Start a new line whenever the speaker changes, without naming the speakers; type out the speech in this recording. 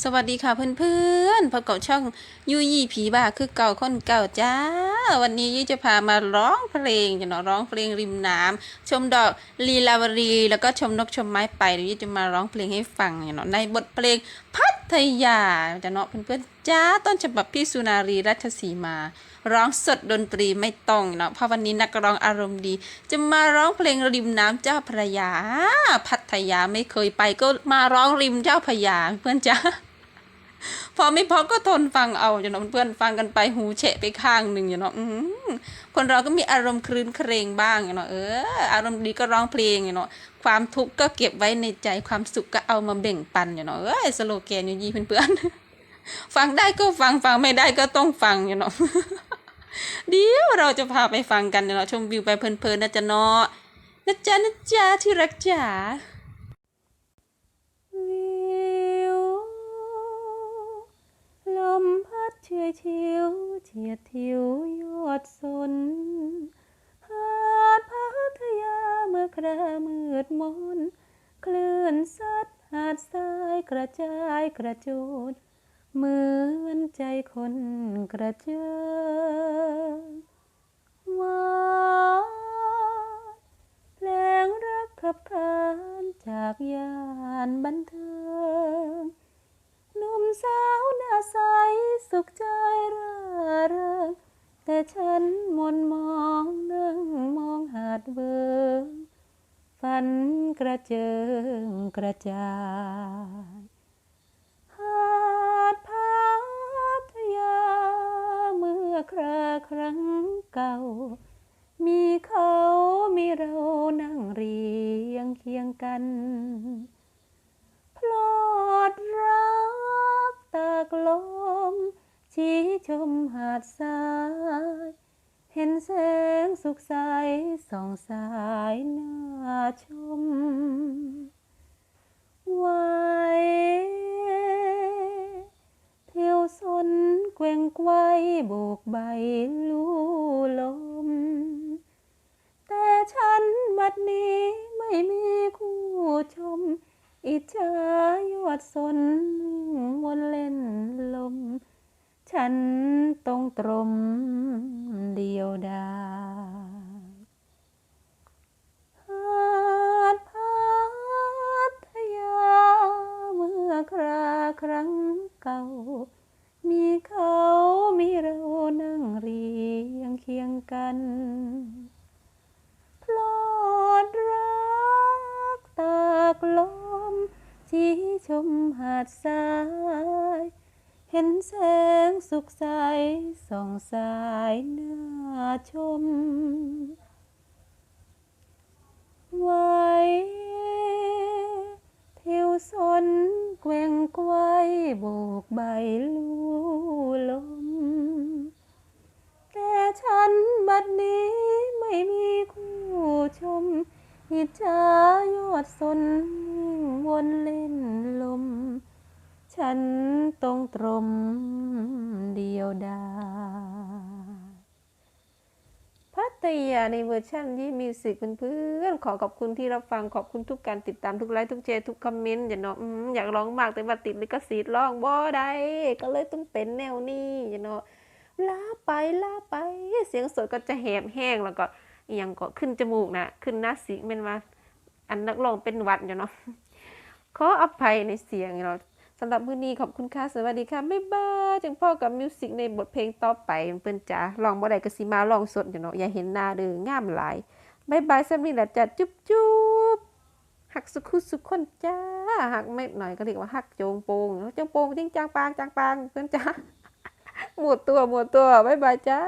สวัสดีค่ะเพื่อนๆพบกับช่องยูยี่ผีบ้าคือเก่าคนเก่าจ้า วันนี้ยี่จะพามาร้องเพลงจะเนาะร้องเพลงริมน้ำชมดอกลีลาวรี แล้วก็ชมนกชมไม้ไปเดี๋ยวยี่จะมาร้องเพลงให้ฟังเนาะในบทเพลงพัทยาจะเนาะเพื่อนๆจ้าต้นฉบับพี่สุนารีรัชสีมา ร้องสดดนตรีไม่ต้องเนาะเพราะวันนี้นักร้องอารมณ์ดี จะมาร้องเพลงริมน้ำเจ้าพระยา พัทยาไม่เคยไปก็มาร้องริมเจ้าพระยาเพื่อนจ้า พอไม่พอก็ทนฟังเอาอยู่เนาะเพื่อนฟังกันไปหูเฉะไปข้างหนึ่งอยู่เนาะคนเราก็มีอารมณ์ครื้นเครงบ้างอยู่เนาะเอออารมณ์ดีก็ร้องเพลงอยู่เนาะความทุกข์ก็เก็บไว้ในใจความสุขก็เอามาแบ่งปันอยู่เนาะเอ้ยสโลแกนอยู่ยี่เพื่อนๆฟังได้ก็ฟังฟังไม่ได้ก็ต้องฟังอยู่เนาะเดี๋ยวเราจะพาไปฟังกันเนาะชมวิวไปเพลินๆนะจ๊ะเนาะนะจ๊ะนะจ๊ะที่รักจ๋า ชิวเฉียดทิวยอดสน หาดพัทยาเมื่อครามืดมน คลื่นซัดหาดทรายกระจายกระโจนเหมือนใจคนกระเจิงวานเพลงรักขับขานจากยานบันเทิง สุขใจร่าเริงแต่ฉันมนมองนั่งมองหาดเบิงฝันกระเจิงกระจายหาดพัทยาเมื่อคราครั้งเก่า มีเขามีเรานั่งเรียงเคียงกัน ชี้ชมหาดทราย เห็นแสงสุขใสส่องสายน่าชมไว้เที่ยวสนเกวงไกวโบกใบลู่ลม แต่ฉันบัดนี้ไม่มีคู่ชม อิจฉายอดสนวนเล่นลม ฉันต้องตรมเดียวดายหาดพัทยาเมื่อคราครั้งเก่า มีเขามีเรานั่งเรียงเคียงกันพลอดรักตากลมชี้ชมหาดทราย เห็นแสงสุขใสส่องสายน่าชม ไว้เที่ยวสนแกว่งไกวโบกใบลู่ลม แต่ฉันบัดนี้ไม่มีคู่ชมอิจฉายอดสนวนเล่น ฉันต้องตรมเดียวดายพัทยาในเวอร์ชันยี่มิวสิกเพื่อนๆขอขอบคุณที่รับฟังขอบคุณทุกการติดตามทุกไลค์ทุกแชร์ทุกคอมเมนต์อย่าเนาะอืมอยากร้องมากแต่ว่าติดลิขสิทธิ์ร้องบ่ได้ก็เลยต้องเป็นแนวนี้อย่าเนาะลาไปลาไป เสียงสดก็จะแหบแห้งแล้วก็อหยังก็ขึ้นจมูกนะขึ้นหน้าสิเป็นว่าอันนักร้องเป็นหวัดอยู่เนาะขออภัยในเสียงเนาะ สำหรับมื้อนี้ขอบคุณค่ะ สวัสดีค่ะบ๊ายบายจังพ่อกับมิวสิกในบทเพลงต่อไปเปิ้นจ๋าลองบ่ได้ก็สิมาลองสดอยู่เนาะอย่าเห็นหน้าเด้องามหลายบายบายสำนี้ล่ะจ้ะจุ๊บจุ๊บหักสุขุสุขคนจ้าหักไม่หน่อยก็เรียกว่าหักโจงโปงโจงโปงจริงจางปางจางปางเพิ่อนจ้าหมดตัวหมดตัวบ๊ายบายจ้า